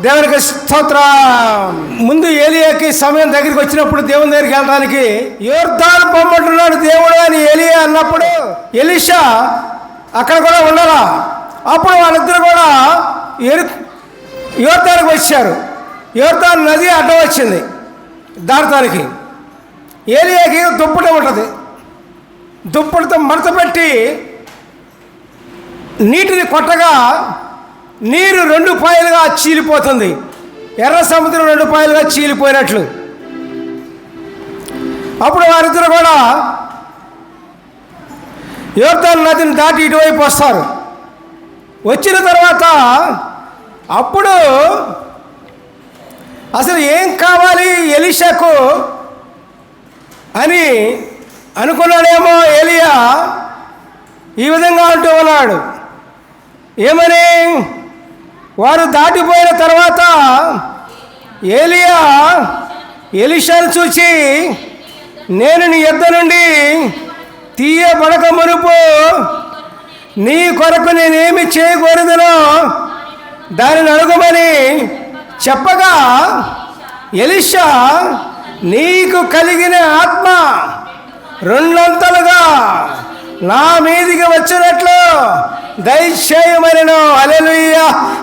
దేవునికి స్తోత్రం. ముందు ఏలియాకి సమయం దగ్గరికి వచ్చినప్పుడు దేవుని దగ్గరికి వెళ్ళడానికి యోర్ధాన్ పొమ్మంటున్నాడు దేవుడు అని ఏలియా అన్నప్పుడు ఎలిషా అక్కడ కూడా ఉండరా? అప్పుడు వాళ్ళిద్దరు కూడా ఎరు యోర్దానికి వచ్చారు. యోర్దాన్ నది అడ్డం వచ్చింది దాడటానికి ఏలియాకి దుప్పటి ఉంటుంది. దుప్పటితో మడత పెట్టి నీటిని కొట్టగా నీరు రెండు పాయలుగా చీలిపోతుంది. ఎర్ర సముద్రం రెండు పాయలుగా చీలిపోయినట్లు. అప్పుడు వారిద్దరు కూడా యోర్దాన్ నదిని దాటి ఇటువైపు వస్తారు. వచ్చిన తర్వాత అప్పుడు అసలు ఏం కావాలి ఎలిషాకు అని అనుకున్నాడేమో ఏలియా. ఈ విధంగా అంటూ ఉన్నాడు. ఏమని? వారు దాటిపోయిన తర్వాత ఏలియా ఎలిషాను చూచి నేను నీ యొద్ద నుండి తీయబడక మునుపు నీ కొరకు నేనేమి చేయకూడదునో దానిని అడుగుమని చెప్పగా ఎలిషా నీకు కలిగిన ఆత్మ రెండంతలుగా నా మీదికి వచ్చినట్లు దయచేయమని అలెలుయ్య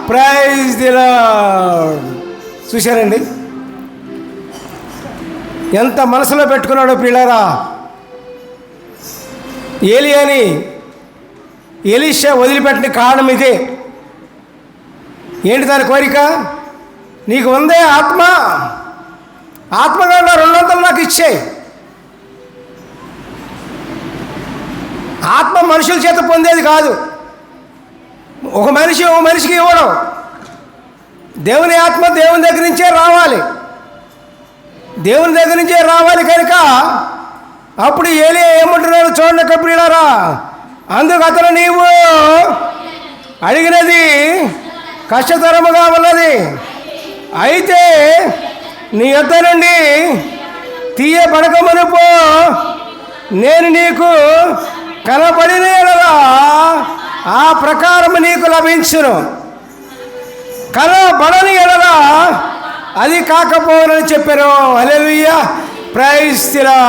ప్రైజ్ దిలా చూశారండి? ఎంత మనసులో పెట్టుకున్నాడో పిల్లరా. ఏలి అని ఎలీషా వదిలిపెట్టిన కారణం ఇదే. ఏంటి దాని కోరిక? నీకు ఉందే ఆత్మ? ఆత్మగా రెండొందలు నాకు ఇచ్చేయి ఆత్మ మనుషుల చేత పొందేది కాదు. ఒక మనిషి ఒక మనిషికి ఇవ్వడం. దేవుని ఆత్మ దేవుని దగ్గర నుంచే రావాలి. దేవుని దగ్గర నుంచే రావాలి కనుక అప్పుడు ఏలి ఏమంటున్నాడు చూడండి కప్పిడారా అందుకు అతను నీవు అడిగినది కష్టతరముగా ఉన్నది. అయితే నీ యొద్ద నుండి తీయబడక నేను నీకు కనబడిన ప్రకారము నీకు లభించును. కనబడని ఎడల అది కాకపోవనని చెప్పారు. అలెలుయ్య ప్రైస్తిరా